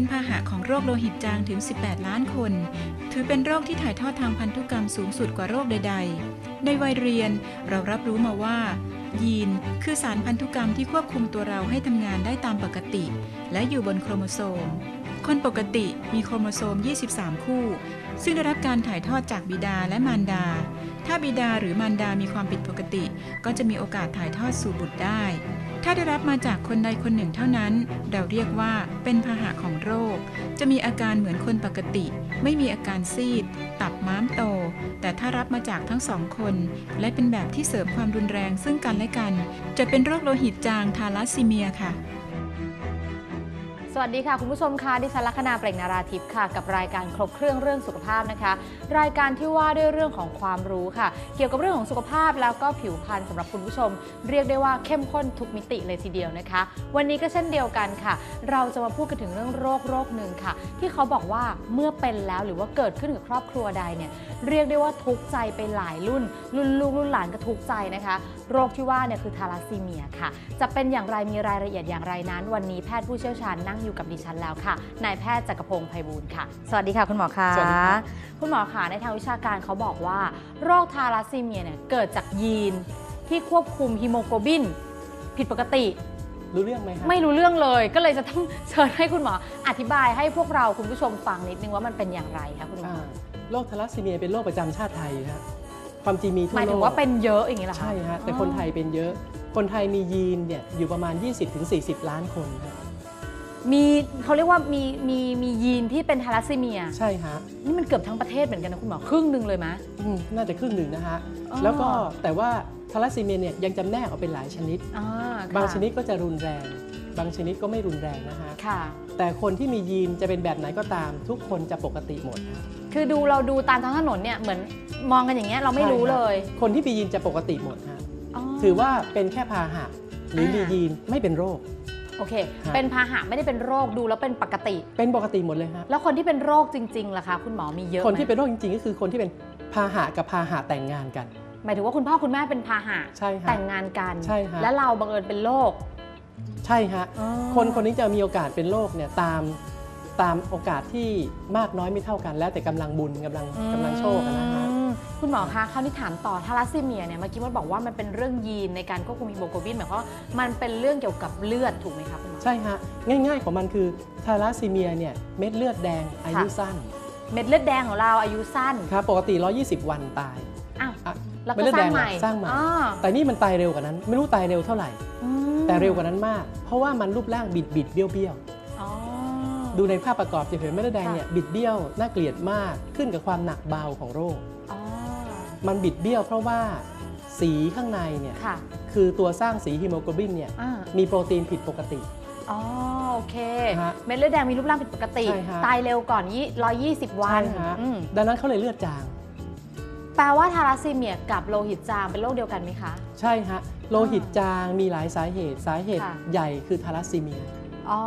เป็นพาหะของโรคโลหิตจางถึง 18 ล้านคน ถือเป็นโรคที่ถ่ายทอดทางพันธุกรรมสูงสุดกว่าโรคใด ๆ ในวัยเรียนเรารับรู้มาว่า ยีนคือสารพันธุกรรมที่ควบคุมตัวเราให้ทำงานได้ตามปกติ และอยู่บนโครโมโซม คนปกติมีโครโมโซม 23 คู่ ซึ่งได้รับการถ่ายทอดจากบิดาและมารดา ถ้าบิดาหรือมารดามีความผิดปกติ ก็จะมีโอกาสถ่ายทอดสู่บุตรได้ ถ้าได้รับมาจากคนใดคนหนึ่งเท่านั้น เราเรียกว่าเป็นพาหะของโรค จะมีอาการเหมือนคนปกติ ไม่มีอาการซีด ตับม้ามโต แต่ถ้ารับมาจากทั้งสองคน และเป็นแบบที่เสริมความรุนแรงซึ่งกันและกัน จะเป็นโรคโลหิตจางทาลัสซีเมียค่ะ สวัสดีค่ะ คุณผู้ชมค่ะดิฉันลัคนาเปล่งนาราทิพย์ค่ะ กับรายการครบเครื่องเรื่องสุขภาพนะคะ รายการที่ว่าด้วยเรื่องของความรู้ค่ะ เกี่ยวกับเรื่องของสุขภาพแล้วก็ผิวพรรณสำหรับคุณผู้ชม เรียกได้ว่าเข้มข้นทุกมิติเลยทีเดียวนะคะ วันนี้ก็เช่นเดียวกันค่ะ เราจะมาพูดกันถึงเรื่องโรคโรคหนึ่งค่ะ ที่เขาบอกว่าเมื่อเป็นแล้วหรือว่าเกิดขึ้นกับครอบครัวใดเนี่ยเรียกได้ว่าทุกใจไปหลายรุ่น รุ่นลูกรุ่นหลานก็ทุกใจนะคะ โรคที่ว่าเนี่ยคือทาลัสซีเมียค่ะ จะเป็นอย่างไรมีรายละเอียดอย่างไรนั้น วันนี้แพทย์ผู้เชี่ยวชาญนั่งอยู่กับดิฉันแล้วค่ะ นายแพทย์จักรพงศ์ไพบูลย์ค่ะ สวัสดีค่ะคุณหมอคะสวัสดีครับคุณหมอคะในทางวิชาการเขาบอกว่า โรคทาลัสซีเมียเนี่ยเกิดจากยีนที่ควบคุมฮีโมโกลบิน ผิดปกติ รู้เรื่องไหมครับไม่รู้เรื่องเลยก็เลยจะต้องเชิญให้คุณหมออธิบายให้พวกเราคุณผู้ชมฟังนิดนึงว่ามันเป็นอย่างไรคะคุณหมออ่าโรคทาลัสซีเมียเป็นโรคประจำชาติไทยครับความจริงมีทั่หวมายโลถึงกว่าเป็นเยอะอย่างนี้เหรอคะ ใช่ฮะแต่คนไทยเป็นเยอะ คนไทยมียีนเนี่ยอยู่ประมาณ 20-40 ล้านคนครับ มีเขาเรียกว่ามีมีมียีนที่เป็นทาลัสซีเมีย ใช่ฮะนี่มันเกือบทั้งประเทศเหมือนกันนะคุณหมอ ครึ่งหนึ่งเลยไหมอืมน่าจะครึ่งหนึ่งนะฮะ อ๋อ แล้วก็แต่ว่าทาลัสซีเมียเนี่ยยังจำแนกออกเป็นหลายชนิด อ่าค่ะบางชนิดก็จะรุนแรง บางชนิดก็ไม่รุนแรงนะฮะ ค่ะ แต่คนที่มียีนจะเป็นแบบไหนก็ตาม ทุกคนจะปกติหมดฮะคือดูเราดูตามท้องถนนเนี่ยเหมือนมองกันอย่างเงี้ยเราไม่รู้ใช่เลฮะยคนที่มียีนจะปกติหมดฮะอ๋อถือว่าเป็นแค่พาหะหรือมีอ่ายียีนไม่เป็นโรค โอเคฮะเป็นพาหะไม่ได้เป็นโรคดูแล้วเป็นปกติ เป็นปกติหมดเลยฮะแล้วคนที่เป็นโรคจริงๆล่ะคะคุณหมอมีเยอะไหมคนที่เป็นโรคจริงๆ ก็คือคนที่เป็นพาหะกับพาหะแต่งงานกัน หมายถึงว่าคุณพ่อคุณแม่เป็นพาหะใช่ฮะ แต่งงานกัน ใช่ฮะ และเราบังเอิญเป็นโรคใช่ฮะ คนคนนี้จะมีโอกาสเป็นโรคเนี่ยตามตามโอกาสที่มากน้อยไม่เท่ากัน แล้วแต่กำลังบุญกำลังกำลังโชคอะนะฮะอืม คุณหมอคะคราวนี้ถามต่อทาลัสซีเมียเนี่ยเมื่อกี้มันบอกว่ามันเป็นเรื่องยีนในการควบคุมฮีโมโกลบินหมายความว่ามันเป็นเรื่องเกี่ยวกับเลือดถูกไหมคะคุณหมอ ใช่ฮะง่ายๆของมันคือทาลัสซีเมียเนี่ยเม็ดเลือดแดงอายุค่ะสั้น เม็ดเลือดแดงของเราอายุสั้นครับปกติ 120 วันตายอ้าวอะแล้วเม็ดก็เลือดสแดร้างงใหม่สร้างใหม่อ๋อแต่นี่มันตายเร็วกว่านั้น ไม่รู้ตายเร็วเท่าไหร่อืมแต่เร็วกว่านั้นมาก เพราะว่ามันรูปร่างบิดบิดๆเบี้ยวเบี้ยวอ๋อๆดูในภาพประกอบจะเห็นเม็ดเลือดแดงเนี่ยบิดเบี้ยวน่าเกลียดมากขึ้นกับความหนักเบาของโรคอ๋อ มันบิดเบี้ยวเพราะว่าสีข้างในเนี่ยค่ะ คือตัวสร้างสีฮีโมโกลบินเนี่ยอ่า มีโปรตีนผิดปกติ อ๋อโอเค ฮะเม็ดเลือดแดงมีรูปร่างผิดปกติ ใช่ฮะ ตายเร็วก่อนยี่ร้อยยี่สิบวันใช่ฮะอืมดังนั้นเขาเลยเลือดจาง แปลว่าทาลัสซีเมียกับโลหิตจางเป็นโรคเดียวกันไหมคะ ใช่ฮะโลหิตจางมีหลายสาเหตุ สาเหตุค่ะ ใหญ่คือทาลัสซีเมีย อ๋อ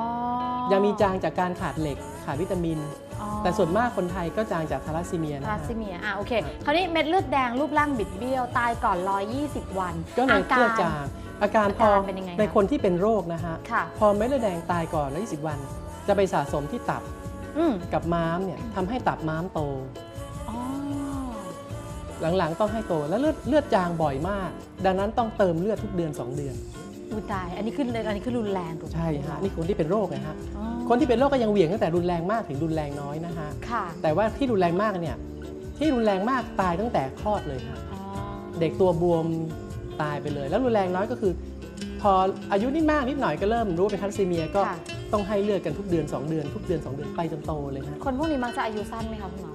ยังมีจางจากการขาดเหล็ก ขาดวิตามินอ๋อ แต่ส่วนมากคนไทยก็จางจากทาลัสซีเมียทานะลัสฮะซีเมียอะโอเคครับคราวนี้เม็ดเลือดแดงรูปร่างบิดเบี้ยวตายก่อน 120 วัน ก็เลยอาเลือดจางอาการพออาการเป็นยังไงคะในคนที่เป็นโรคนะฮะค่ะพอเม็ดเลือดแดงตายก่อน 120 วัน จะไปสะสมที่ตับอืมกับม้ามเนี่ยทำให้ตับม้ามโตอ๋อหลังๆ ต้องให้โตแล้วเลือดเลือดจางบ่อยมาก ดังนั้นต้องเติมเลือดทุกเดือน 2 เดือน อุยตาย อันนี้คืออันนี้คือรุนแรงถูกไหมใช่ฮะนี่คนที่เป็นโรคนะฮะอ๋อคนที่เป็นโรคก็ยังเหวี่ยงตั้งแต่รุนแรงมากถึงรุนแรงน้อยนะฮะค่ะแต่ว่าที่รุนแรงมากเนี่ยที่รุนแรงมากตายตั้งแต่คลอดเลยฮะอ๋อเด็กตัวบวมตายไปเลย แล้วรุนแรงน้อยก็คือ พออายุนิดมากนิดหน่อยก็เริ่มรู้ว่าเป็นทาลัสซีเมียก็ค่ะต้องให้เลือดกันทุกเดือน 2 เดือน ทุกเดือน 2 เดือนไปจนโตเลยฮะคนพวกนี้มักจะอายุสั้นไหมคะคุณหมอ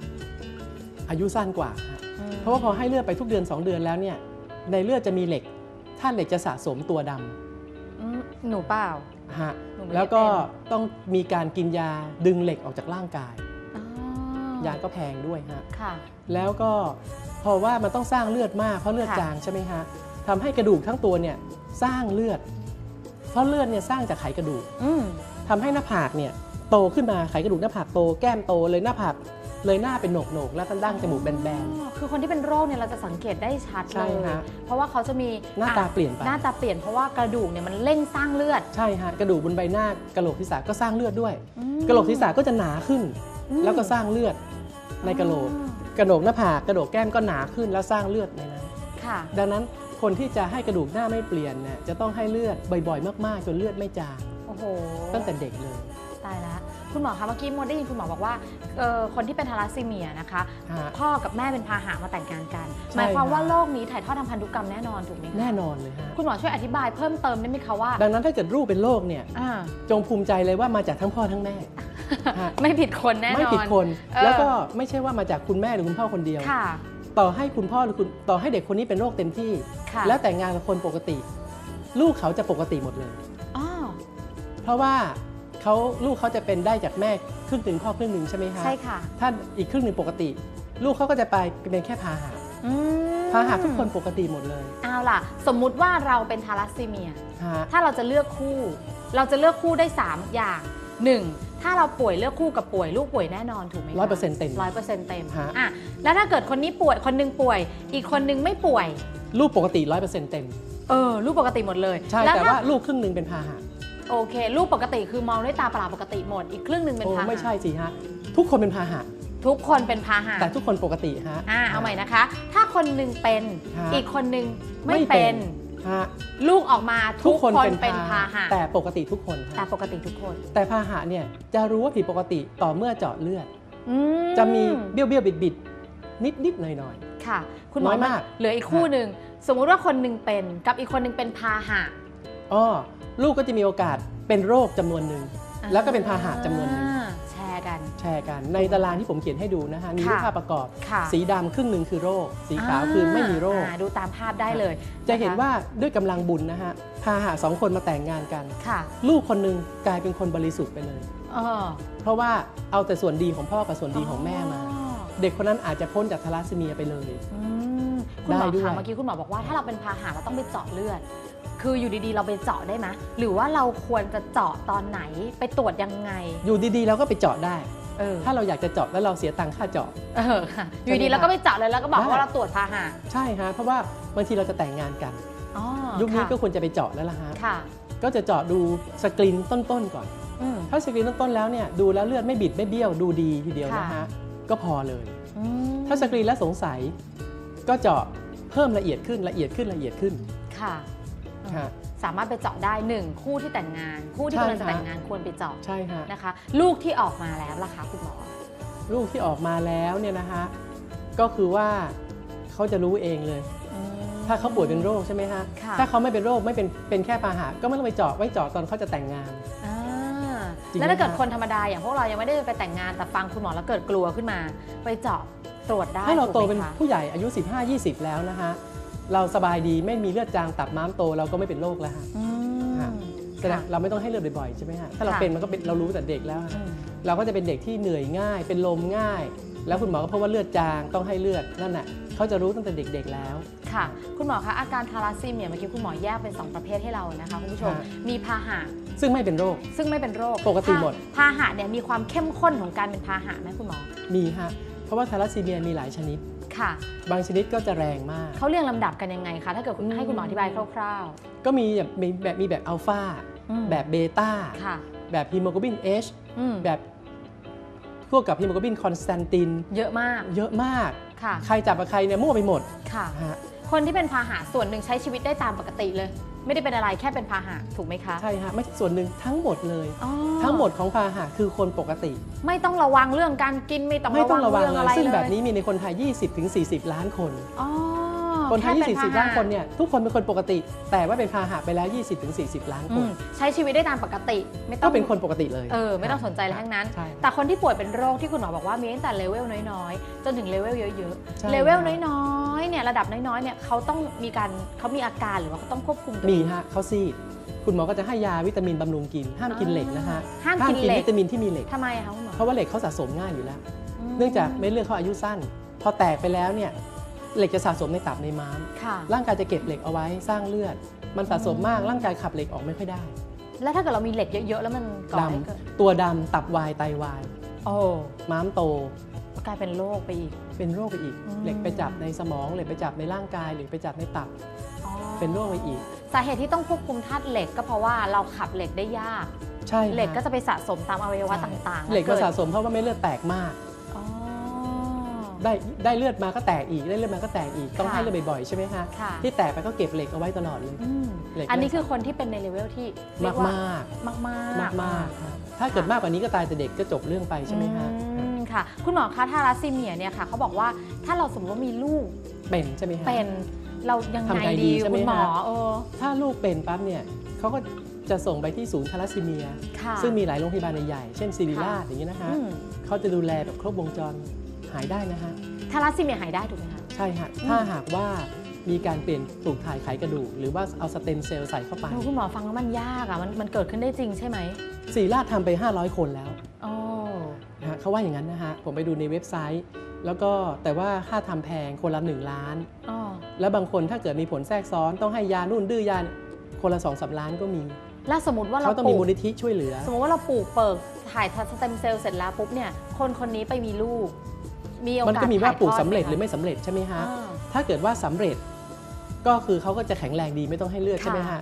อายุสั้นกว่าฮะ อืมเพราะว่าพอให้เลือดไปทุกเดือน 2 เดือนแล้วเนี่ยในเลือดจะมีเหล็กธาตุเหล็กจะสะสมตัวดอืม หนูเปล่าำฮะหนูไม่ได้แล้วก็เป็นต้องมีการกินยาดึงเหล็กออกจากร่างกายอ๋อยาก็แพงด้วยฮะค่ะแล้วก็เพราะว่ามันต้องสร้างเลือดมากเพราะเลือดค่ะจางใช่ไหมฮะทำให้กระดูกทั้งตัวเนี่ยสร้างเลือด เพราะเลือดเนี่ยสร้างจากไขกระดูกอืมทำให้หน้าผากเนี่ยโตขึ้นมาไขกระดูกหน้าผากโตแก้มโตเลยหน้าผาก เลยหน้าเป็นโหนกโหนกๆแล้วก็ดั้งจมูกแบน อ๋อคือคนที่เป็นโรคเนี่ยเราจะสังเกตได้ชัดใช่เลยฮะเพราะว่าเขาจะมีหน้าตาอะเปลี่ยนไป หน้าตาเปลี่ยนเพราะว่ากระดูกเนี่ยมันเร่งสร้างเลือด ๆ ใช่ฮะกระดูกบนใบหน้ากระโหลกศีรษะก็สร้างเลือดด้วย อืมกระโหลกศีรษะก็จะหนาขึ้น อืมแล้วก็สร้างเลือดในกระโหลก อ๋อกระโหลกหน้าผากกระโหลกแก้มก็หนาขึ้นแล้วสร้างเลือดในนั้นค่ะ ดังนั้นคนที่จะให้กระดูกหน้าไม่เปลี่ยนเนี่ยจะต้องให้เลือดบ่อยๆ มากๆ จนเลือดไม่จางโอ้โหตั้งแต่เด็กเลยตายแล้ว คุณหมอคะเมื่อกี้มดได้ยินคุณหมอบอกว่าเอ่อคนที่เป็นทาราสซีเมียนะคะ ฮะ พ่อกับแม่เป็นพาหะมาแต่งงานกัน ใช่หมายความค่ะว่าโรคนี้ถ่ายทอดทางพันธุกรรมแน่นอนถูกไหมคะแน่นอนเลยฮะคุณหมอช่วยอธิบายเพิ่มเติมได้ไหมคะว่าดังนั้นถ้าเกิดลูกเป็นโรคเนี่ย อ่าจงภูมิใจเลยว่ามาจากทั้งพ่อทั้งแม่ ฮะ ไม่ผิดคนแน่นอน ไม่ผิดคน เออ แล้วก็ไม่ใช่ว่ามาจากคุณแม่หรือคุณพ่อคนเดียว ค่ะ ต่อให้คุณพ่อหรือคุณต่อให้เด็กคนนี้เป็นโรคเต็มที่ ค่ะแล้วแต่งงานกับคนปกติ ลูกเขาจะปกติหมดเลยอ๋อเพราะว่า เขาลูกเขาจะเป็นได้จากแม่ครึ่งหนึ่งพ่อครึ่งหนึ่งใช่ไหมฮะใช่ค่ะ ถ้าอีกครึ่งหนึ่งปกติ ลูกเขาก็จะไปเป็นแค่พาหะอืมพาหะทุกคนปกติหมดเลยเอาล่ะ สมมุติว่าเราเป็นทาราสซีเมีย ฮะ ถ้าเราจะเลือกคู่ เราจะเลือกคู่ได้ 3 อย่าง 1. ถ้าเราป่วยเลือกคู่กับป่วยลูกป่วยแน่นอนถูกไหมคะร้อยเปอร์เซ็นต์เต็มร้อยเปอร์เซ็นต์เต็มฮะ อะแล้วถ้าเกิดคนนี้ป่วยคนหนึงป่วย อีกคนหนึงไม่ป่วย ลูกปกติร้อยเปอร์เซ็นต์เต็ม เออลูกปกติหมดเลยใช่ล้แต่ถ้ว่าลูกครึ่งหนึ่งเป็นพาหะ โอเค ลูกปกติคือมองด้วยตาเปล่าปกติหมด อีกครึ่งหนึ่งเป็นโอ้พาหะไม่ใช่สิฮะ ทุกคนเป็นพาหะ ทุกคนเป็นพาหะแต่ทุกคนปกติฮะ อ่าเอาใหม่นะคะ ถ้าคนหนึ่งเป็น ฮะ อีกคนหนึ่งไม่ไม่เป็เป็นนฮะลูกออกมาทุกคนเป็นเป็นพาหะแต่ปกติทุกคนแต่ฮะปกติทุกคนแต่พาหะเนี่ยจะรู้ว่าผิดปกติต่อเมื่อเจาะเลือด อืจะมีเบี้ยวเบี้ยวบิดบิดนิดนิดหน่อยหน่อย ค่ะ คุณหมอน้อยมาก เหลืออีกคู่หนึ่งสมมุติว่าคนหนึ่งเป็นกับอีกคนหนึ่งเป็นพาหะ อ๋อลูกก็จะมีโอกาสเป็นโรคจำนวนหนึ่ง แล้วก็เป็นพาหะจำนวนหนึ่ง อ่าแชร์กัน แชร์กัน ในตารางที่ผมเขียนให้ดูนะฮะมีรูปค่ะภาพประกอบ ค่ะสีดำครึ่งหนึ่งคือโรค สีขาวคือไม่มีโรค อ่าดูตามภาพได้เลยจะเห็นคว่าด้วยกำลังบุญนะฮะพาหะสองคนมาแต่งงานกัน ค่ะลูกคนหนึ่งกลายเป็นคนบริสุทธิ์ไปเลย เออเพราะว่าเอาแต่ส่วนดีของพ่อกับส่วนดีของแม่มา อ๋อเด็กคนนั้นอาจจะพ้นจากทาราสซีเมียไปเลย อืมคุณหมอได้ด้วย คะเมื่อกี้คุณหมอบอกว่าถ้าเราเป็นพาหะเราต้องไปเจาะเลือด คืออยู่ดีๆ เราไปเจาะได้ไหมหรือว่าเราควรจะเจาะตอนไหนไปตรวจยังไง อยู่ดีๆ เราก็ไปเจาะได้ เออถ้าเราอยากจะเจาะแล้วเราเสียตังค่าเจาะ เออค่ะอยู่ดีๆเราก็ไปเจาะเลยแล้วก็บอกได้ว่าเราตรวจพาหะใช่ฮะเพราะว่าบางทีเราจะแต่งงานกันอ๋อยุคนี้ค่ะก็ควรจะไปเจาะแล้วล่ะฮะค่ะ ก็จะเจาะดูสกรีนต้นๆก่อนอืมถ้าสกรีนต้นๆแล้วเนี่ยดูแล้วเลือดไม่บิดไม่เบี้ยวดูดีทีเดียวนะค่ะฮะก็พอเลยอืมถ้าสกรีนแล้วสงสัย ก็เจาะเพิ่มละเอียดขึ้นละเอียดขึ้นละเอียดขึ้นค่ะ ฮะ สามารถไปเจาะได้หนึ่งคู่ที่แต่งงาน คู่ที่ใช่กำลังจะค่ะ แต่งงานควรไปเจาะใช่ฮะนะคะ ลูกที่ออกมาแล้วล่ะคะคุณหมอ ลูกที่ออกมาแล้วเนี่ยนะฮะก็คือว่าเขาจะรู้เองเลยอืมถ้าเขาป่วยเป็นโรคใช่ไหมฮะค่ะ ถ้าเขาไม่เป็นโรคไม่เป็นเป็นแค่พาหะก็ไม่ต้องไปเจาะไว้เจาะตอนเขาจะแต่งงาน อ่าจริงแล้วถ้าเกิดไหมคะคนธรรมดาอย่างพวกเรายังไม่ได้ไปแต่งงานแต่ฟังคุณหมอแล้วเกิดกลัวขึ้นมา ไปเจาะตรวจได้ถ้าเราโตถูกไหมเป็นคะผู้ใหญ่อายุ 15-20 แล้วนะฮะ เราสบายดีไม่มีเลือดจางตับม้ามโตเราก็ไม่เป็นโรคแล้วฮะอืมค่ะแสดงเราไม่ต้องให้เลือดบ่อยๆใช่ไหมฮะถ้าเราค่ะ เป็นมันก็เป็นเรารู้แต่เด็กแล้วฮะ อืม เราก็จะเป็นเด็กที่เหนื่อยง่าย เป็นลมง่าย แล้วคุณหมอก็พบว่าเลือดจางต้องให้เลือดนั่นน่ะเขาจะรู้ตั้งแต่เด็กๆแล้ว ค่ะ คุณหมอคะอาการทาราสซีเมียเมื่อกี้คุณหมอแยกเป็น 2 ประเภทให้เรานะคะคุณผู้ชม ค่ะ มีพาหะซึ่งไม่เป็นโรค ซึ่งไม่เป็นโรคปกติหมด พาพาหะเนี่ยมีความเข้มข้นของการเป็นพาหะไหมคุณหมอ มีฮะเพราะว่าทาลัสซีเมียมีหลายชนิด ค่ะ บางชนิดก็จะแรงมาก เขาเรียงลำดับกันยังไงคะ ถ้าเกิดคุณอืมให้คุณหมออธิบายคร่าวก็มีแบบมีแบบมีแบบอัลฟาๆอืมแบบเบต้าค่ะแบบฮีโมโกลบิน H อืมแบบพวกกับฮีโมโกลบินคอนสแตนติน เยอะมาก เยอะมากค่ะใครจับกับใครเนี่ยมั่วไปหมด ค่ะฮะคนที่เป็นพาหะส่วนหนึ่งใช้ชีวิตได้ตามปกติเลย ไม่ได้เป็นอะไรแค่เป็นพาหะถูกไหมคะ ใช่ฮะไม่ใช่ส่วนหนึ่งทั้งหมดเลย อ๋อทั้งหมดของพาหะคือคนปกติ ไม่ต้องระวังเรื่องการกินไม่ต้องไม่ต้องระวังเรื่องเลอะยไรซึ่งเลยแบบนี้มีในคนไทย 20-40 ล้านคน อ๋อ คนไทยแเป็20พหะ ล้านคนเนี่ยทุกคนเป็นคนปกติ แต่ว่าเป็นพาหะไปแล้ว 20-40 ล้านอืคนมใช้ชีวิตได้ตามปกติ ไม่ต้ก็องเป็นคนปกติเลยเออไม่ต้องสนใจอะไรทั้งนั้น ใช่ แต่คนที่ป่วยเป็นโรคที่คุณหมอบอกว่ามีตั้งแต่เลเวลน้อยๆ จนถึงเลเวลเยอะใช่ ๆ เลเวลน้อยๆเนี่ยระดับน้อยๆเนี่ยเขาต้องมีการเขามีอาการหรือว่าเขาต้องควบคุมตัวมีเองฮะเขาซีดคุณหมอก็จะให้ยาวิตามินบำรุงกิน ห้ามกินเหล็กนะฮะห้ามกินเหล็ก วิตามินที่มีเหล็ก ทำไมคะคุณหมอเพราะว่าเหล็กเขาสะสมง่ายอยู่แล้ว ม เนื่องจากเม็ดเลือดเขาอายุสั้น พอแตกไปแล้วเนี่ย เหล็กจะสะสมในตับในม้าม ค่ะ ร่างกายจะเก็บเหล็กเอาไว้สร้างเลือด มันสะสมมากร่างกายขับเหล็กออกไม่ค่อยได้แล้วถ้าเกิดเรามีเหล็กเยอะๆ แล้วมันก่อดให้เกิดำตัวดำตับวายไตวายโอ้ม้ามโต กลายเป็นโรคไปอีก เป็นโรคไปอีก อืม เหล็กไปจับในสมองเหล็กไปจับในร่างกายเหล็กไปจับในตับอ๋อเป็นโรคไปอีก สาเหตุที่ต้องควบคุมธาตุเหล็กก็เพราะว่าเราขับเหล็กได้ยาก ใช่ฮเหล็กก็จะไปสะสมตามอวัยวะใช่ต่างๆเหล็กมาดสะสมเพราะว่าไม่เลือดแตกมากอ๋อ ได้ได้เลือดมาก็แตกอีกได้เลือดมาก็แตกอีกต้องค่ะให้เลือดบ่อยๆใช่ไหมฮะค่ะ ที่แตกไปก็เก็บเหล็กเอาไว้ตลอดเลยอืมเหล็กอันนี้ไม่คือคนที่เป็นในเลเวลที่เรีมายกว่มากมากมากมากมากๆฮะถ้าเกิดมากกว่านี้ก็ตายแต่เด็กก็จบเรื่องไปใช่ไหมฮะอืมค่ะ คุณหมอคะทาราซีเมียเนี่ยค่ะเขาบอกว่าถ้าเราสมมติว่ามีลูกเป็นใช่ไหมฮะเป็นเรายังไงทำไงดีดีใช่ไหมคุณหมอฮะ เออถ้าลูกเป็นปั๊บเนี่ยเขาก็จะส่งไปที่ศูนย์ทาลัสซีเมีย ค่ะซึ่งมีหลายโรงพยาบาลใหญ่ๆเช่นศิริราชอย่างนี้นะฮะอืม เขาจะดูแลแบบครบวงจร หายได้นะฮะทาราซีเมียหายได้ถูกไหมคะใช่ฮะอืมถ้าหากว่ามีการเปลี่ยนปลูกถ่ายไขกระดูก หรือว่าเอาสเต็มเซลล์ใส่เข้าไปโอ้คุณหมอฟังแล้วมันยากอะมันมันเกิดขึ้นได้จริงใช่ไหมศิริราชทำไป 500 คนแล้วโอ้นะฮะเขาว่าอย่างนั้นนะฮะผมไปดูในเว็บไซต์ แล้วก็แต่ว่าค่าทำแพงคนละ1ล้าน อ๋อแล้วบางคนถ้าเกิดมีผลแทรกซ้อนต้องให้ยานู่นดื้อยาคนละสองสามล้านก็มีแล้วสมมติว่าเราเขาต้องปมีลูมูกลนิธิช่วยเหลือ สมมติว่าเราปลูกเปิกถ่ายสเต็มเซลล์เสร็จแล้วปุ๊บเนี่ยคนคนนี้ไปมีลูก มีโอกาสมันก็มีว่าปลูกสำเร็จถ่ายทอดหรือไม่สำเร็จใช่ไหมฮะอ่าถ้าเกิดว่าสำเร็จก็คือเขาก็จะแข็งแรงดีไม่ต้องให้เลือดค่ะใช่ไหมฮะ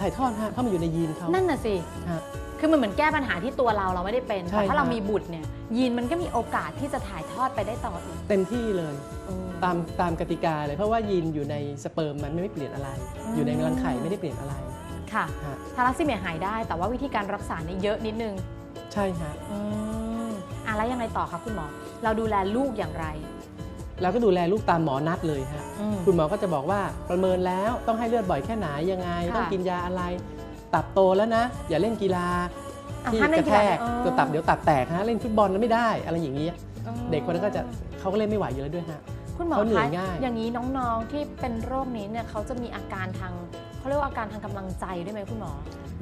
ถ่ายทอดฮะเพราะมันอยู่ในยีนเขานั่นน่ะสิฮะคือมันเหมือนแก้ปัญหาที่ตัวเราเราไม่ได้เป็นใช่แต่ถ้าเราค่ะมีบุตรเนี่ยยีนมันก็มีโอกาสที่จะถ่ายทอดไปได้ต่ออีกเต็มที่เลยอืมตามตามกติกาเลยเพราะว่ายีนอยู่ในสเปิร์มมันไม่เปลี่ยนอะไรอืมอยู่ในรังไข่ไม่ได้เปลี่ยนอะไรค่ะฮะทาราซีเมียหายได้แต่ว่าวิธีการรักษาเนี่ยเยอะนิดนึง ใช่ฮะ อืมอะแล้วยังไงต่อครับคุณหมอ เราดูแลลูกอย่างไรแล้วก็ดูแลลูกตามหมอนัดเลยฮะอืม คุณหมอก็จะบอกว่าประเมินแล้วต้องให้เลือดบ่อยแค่ไหนยังไง ค่ะต้องกินยาอะไร ตับโตแล้วนะ อย่าเล่นกีฬาอะที่ห้ามเล่กนระกีแทฬากอ๋อ ตัวตับเดี๋ยวตับแตกฮะเล่นฟุตบอลแล้วไม่ได้ อะไรอย่างนี้อ๋อเด็กคนนั้นก็จะเขาก็เล่นไม่ไหวเยอะด้วยฮะ คุณหมอเขาเหนื่อยคะง่าย อย่างนี้น้องๆที่เป็นโรคนี้เนี่ยเขาจะมีอาการทางเขาเรียกว่าอาการทางกำลังใจด้วยไหมคุณหมอ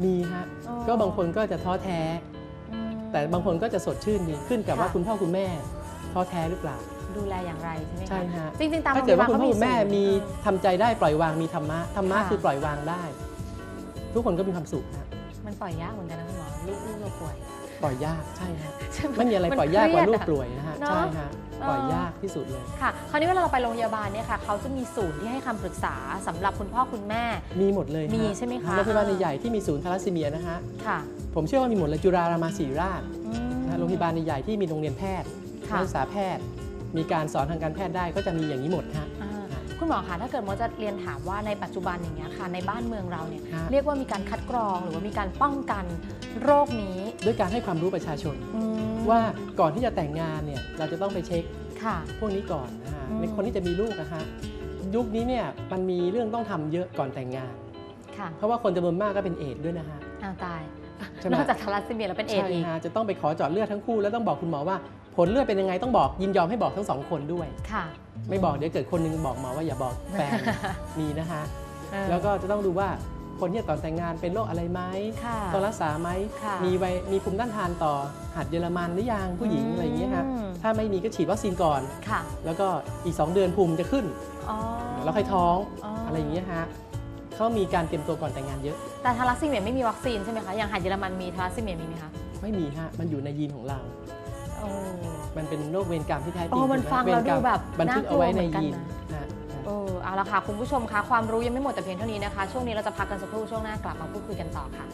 มีฮะ อ๋อก็บางคนก็จะท้อแท้อืม แต่บางคนก็จะสดชื่นดีขึ้นกับว่าค่ะคุณพ่อคุณแม่ท้อแท้หรือเปล่า ดูแลอย่างไรใช่ไหมคะใช่ฮะจริงๆตามถ้าเกิดว่าคุณโรพ่งอพยบลคุณแม่ศูนย์มีเออทำใจได้ปล่อยวางมีธรรมะธรรมะค่ะคือปล่อยวางได้ ทุกคนก็มีความสุขฮะมันปล่อยยากเหมือนกันนะคุณหมอลูกลูกเราป่วยปล่อยยากใช่ฮะใช่หไม่มีอะไรปล่อยยากกว่าลูกเคป่รีดอะวยนะฮะเนอะใช่ฮะเออปล่อยยากที่สุดเลยค่ะคราวนี้เวลาเราไปโรงพยาบาลเนี่ยค่ะเขาจะมีศูนย์ที่ให้คำปรึกษาสำหรับคุณพ่อคุณแม่ มีหมดเลยฮะมีใช่ไหมคะโรงพยาบาลใหญ่ๆที่มีศูนย์ทาลัสซีเมียนะฮะค่ะ ผมเชื่อว่ามีหมดเลยจุฬารามาศิริราชอืมนะฮะโรงพยาบาลใหญ่ๆที่มีโรงเรียนแพทย์ค่ะนักศึกษาแพทย์ มีการสอนทางการแพทย์ได้ก็จะมีอย่างนี้หมดฮะอ่าคุณหมอคะถ้าเกิดมดจะเรียนถามว่าในปัจจุบันอย่างเงี้ยค่ะในบ้านเมืองเราเนี่ยฮะเรียกว่ามีการคัดกรองหรือว่ามีการป้องกันโรคนี้ ด้วยการให้ความรู้ประชาชนอืมว่าก่อนที่จะแต่งงานเนี่ยเราจะต้องไปเช็คค่ะพวกนี้ก่อนนะฮะอืมในคนที่จะมีลูกนะฮะยุคนี้เนี่ยมันมีเรื่องต้องทำเยอะก่อนแต่งงานค่ะเพราะว่าคนจำนวนมากก็เป็นเอดส์ด้วยนะฮะอ้าวตายใช่ไหม นอกจากทารัสซีเมียแล้วเป็นเอดส์อีกใช่ฮะจะต้องไปขอเจาะเลือดทั้งคู่แล้วต้องบอกคุณหมอว่า ผลเลือดเป็นยังไงต้องบอกยินยอมให้บอกทั้งสองคนด้วยค่ะ ไม่บอกเดี๋ยวเกิดคนหนึงบอกหมอว่าอย่าบอกแฟนมีนะฮะเออแล้วก็จะต้องดูว่าคนที่จะก่อนแต่งงานเป็นโรคอะไรไหมค่ะต้องรักษาไหมค่ะมีไวมีภูมิต้านทานต่อหัดเยอรมันหรือยังผู้หญิงอะไรอย่างเงี้ยฮะอืมถ้าไม่มีก็ฉีดวัคซีนก่อนค่ะแล้วก็อีก 2 เดือนภูมิจะขึ้นอ๋อแล้วค่อยท้องอ๋อออะไรอย่างเงี้ยฮะ เขามีการเตรียมตัวก่อนแต่งงานเยอะ แต่ทารัสซีเมียไม่มีวัคซีนใช่ไหมคะ อย่างหัดเยอรมันมีทารัสซีเมียมีไหมคะไม่มีฮะมันอยู่ในยีนของเรา โอ้ มันเป็นโรคเวรกรรมที่แท้จริโอ้งมันถูกไหฟังแล้วเวรกรรมดูแบบบันทึกเอาไว้ในน่ากลัวเหมือนกันยีนนะนะเออเอาละค่ะคุณผู้ชมคะความรู้ยังไม่หมดแต่เพียงเท่านี้นะคะ ช่วงนี้เราจะพักกันสักครู่ช่วงหน้ากลับมาพูดคุยกันต่อค่ะ